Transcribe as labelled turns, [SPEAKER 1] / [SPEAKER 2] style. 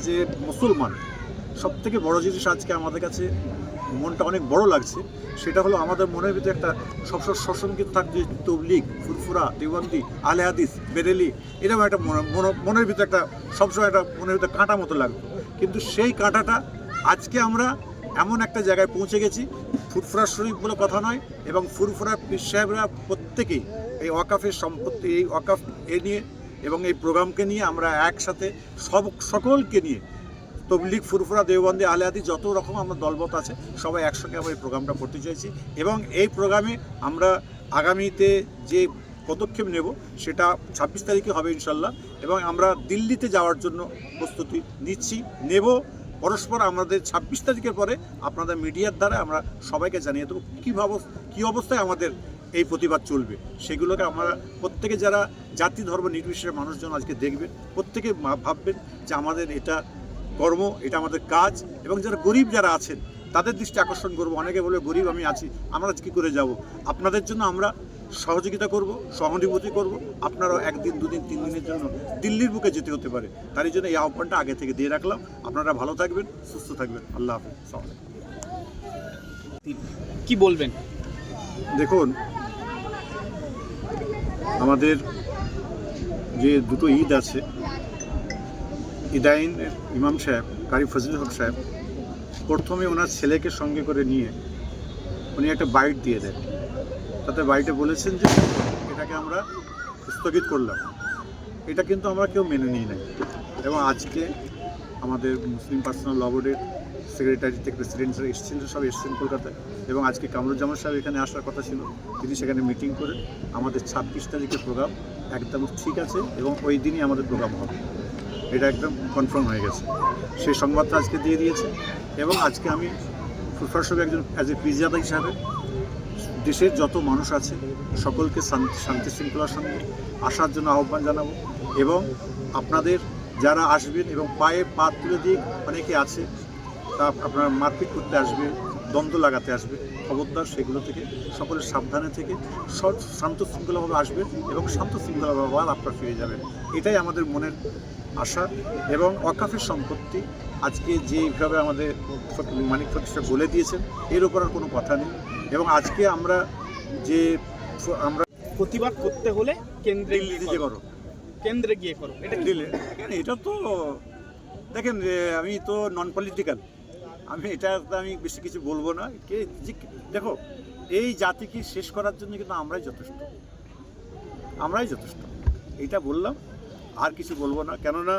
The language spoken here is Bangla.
[SPEAKER 1] যে মুসলমান সব থেকে বড় জিনিস আজকে আমাদের কাছে মনটা অনেক বড় লাগছে, সেটা হলো আমাদের মনের ভিতরে একটা সবসময় সশঙ্কিত থাকছে তবলিগ, ফুরফুরা দেওয়ান্দি আলে হাদিস বেরেলি এরকম একটা মনে- মনে- মনের ভিতরে একটা সবসময় একটা মনের ভিতরে কাঁটা মতো লাগতো। কিন্তু সেই কাঁটাটা আজকে আমরা এমন একটা জায়গায় পৌঁছে গেছি, ফুরফুরা শরীফ বলে কথা নয়, এবং ফুরফুরা পীর সাহেবরা প্রত্যেকেই এই ওয়াকাফের সম্পত্তি, এই ওয়াকাফ এ নিয়ে এবং এই প্রোগ্রামকে নিয়ে আমরা একসাথে সব সকলকে নিয়ে তবলিগ, ফুরফুরা, দেওবন্দি আলিয়াদি যত রকম আমরা দলবত আছে, সবাই একসঙ্গে আমরা এই প্রোগ্রামটা করতে চাইছি এবং এই প্রোগ্রামে আমরা আগামীতে যে পদক্ষেপ নেব সেটা ছাব্বিশ তারিখে হবে ইনশাল্লাহ এবং আমরা দিল্লিতে যাওয়ার জন্য প্রস্তুতি নিচ্ছি। নেব পরস্পর আমাদের ছাব্বিশ তারিখের পরে আপনাদের মিডিয়ার দ্বারা আমরা সবাইকে জানিয়ে দেবো কীভাবে কী অবস্থায় আমাদের এই প্রতিবাদ চলবে। সেগুলোকে আমরা প্রত্যেকে যারা জাতি ধর্ম নির্বিশেষে মানুষজন আজকে দেখবেন প্রত্যেকে ভাববেন যে আমাদের এটা কর্ম এটা আমাদের কাজ এবং যারা গরিব যারা আছেন তাদের দৃষ্টি আকর্ষণ করব। অনেকে বলে গরিব আমি আছি আমরা আজ কী করে যাব? আপনাদের জন্য আমরা সহযোগিতা করব সহানুভূতি করব। আপনারাও একদিন দুদিন তিন দিনের জন্য দিল্লির বুকে যেতে হতে পারে। তারই জন্য এই আহ্বানটা আগে থেকে দিয়ে রাখলাম। আপনারা ভালো থাকবেন সুস্থ থাকবেন। আল্লাহ হাফিজ।
[SPEAKER 2] কি বলবেন?
[SPEAKER 1] দেখুন আমাদের যে দুটো ঈদ আছে, ইদাইন ইমাম সাহেব, কারি ফজলুল হক সাহেব, প্রথমে ওনার ছেলেকে সঙ্গে করে নিয়ে উনি একটা বাইট দিয়ে দেন। তাতে বাইটে বলেছেন যে এটাকে আমরা স্থগিত করলাম। এটা কিন্তু আমরা কেউ মেনে নিই নাই। এবং আজকে আমাদের মুসলিম পার্সোনাল ল বোর্ডের সেক্রেটারি থেকে প্রেসিডেন্ট এসেছেন সব এসেছেন কলকাতায়। এবং আজকে কামরুজ্জামান সাহেব এখানে আসার কথা ছিল। তিনি সেখানে মিটিং করে আমাদের ছাব্বিশ তারিখের প্রোগ্রাম একদম ঠিক আছে এবং ওই দিনই আমাদের প্রোগ্রাম হবে। এটা একদম কনফার্ম হয়ে গেছে। সেই সংবাদটা আজকে দিয়ে দিয়েছে এবং আজকে আমি ফুরফার একজন অ্যাজ এ পিজাদা হিসাবে দেশের যত মানুষ আছে সকলকে শান্তি শান্তি শৃঙ্খলার সঙ্গে আসার জন্য আহ্বান জানাব এবং আপনাদের যারা আসবেন এবং পায়ে পা তুলে দিয়ে অনেকে আছে তা আপনার মারপিট করতে আসবে দ্বন্দ্ব লাগাতে আসবে খবরদার সেগুলো থেকে সকলের সাবধানে থেকে শান্ত শৃঙ্খলাভাবে আসবেন এবং শান্ত শৃঙ্খলাভাবে আবার আপনারা ফিরে যাবেন এটাই আমাদের মনের আশা এবং অকাফের সম্পত্তি আজকে যেভাবে আমাদের মানিক ফকিসটা বলে দিয়েছেন এর ওপর আর কোনো কথা নেই এবং আজকে আমরা যে আমরা
[SPEAKER 2] প্রতিবাদ করতে হলে কেন্দ্রে করো। কেন্দ্রে গিয়ে করো, এটা কি?
[SPEAKER 1] দেখেন, এটা তো, দেখেন আমি তো নন পলিটিক্যাল আমি এটা আমি বেশি কিছু বলব না, কে দেখো, এই জাতিকে শেষ করার জন্য কিন্তু আমরাই যথেষ্ট আমরাই যথেষ্ট এটা বললাম, আর কিছু বলব না, কেননা